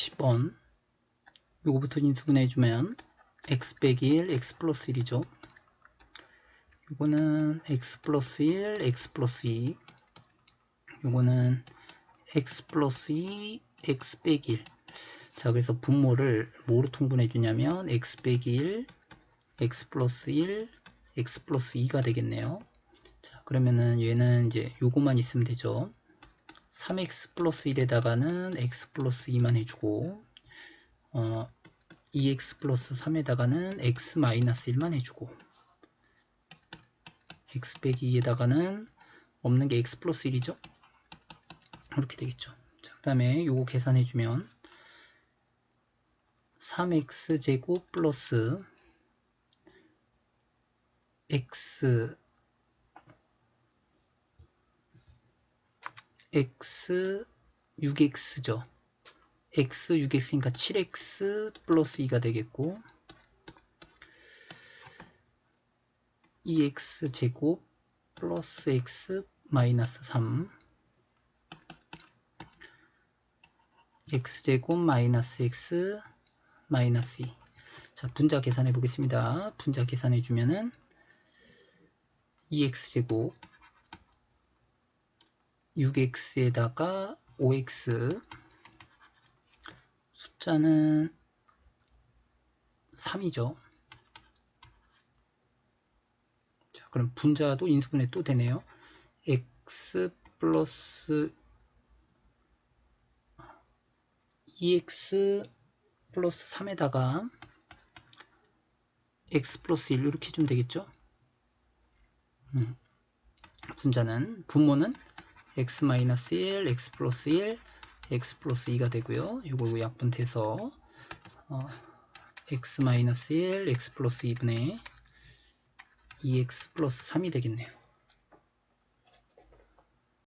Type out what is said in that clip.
10번 요거부터 인수분해 해주면 x 빼기 1, x 플러스 1이죠. 요거는 x 플러스 1, x 플러스 2 요거는 x 플러스 2, x 빼기 1. 자, 그래서 분모를 뭐로 통분해 주냐면 x 빼기 1, x 플러스 1, x 플러스 2가 되겠네요. 자, 그러면은 얘는 이제 요거만 있으면 되죠. 3x 플러스 1에다가는 x 플러스 2만 해주고 어, 2x 플러스 3에다가는 x 마이너스 1만 해주고 x 빼기 2에다가는 없는 게 x 플러스 1이죠. 이렇게 되겠죠. 자, 그 다음에 요거 계산해주면 3x 제곱 플러스 x x 6x죠. x 6x니까 7x 플러스 2가 되겠고 2x 제곱 플러스 x 마이너스 3 x제곱 마이너스 x 마이너스 2 자, 분자 계산해 보겠습니다. 분자 계산해 주면은 2x제곱 6x에다가 5x 숫자는 3이죠. 자, 그럼 분자도 인수분해 또 되네요. x 플러스 2x 플러스 3에다가 x 플러스 1 이렇게 주면 되겠죠? 음. 분자는 분모는 x 마이너스 1, x 플러스 1, x 플러스 2가 되고요. 이거 약분돼서 어, x 마이너스 1, x 플러스 2분의 2x 플러스 3이 되겠네요.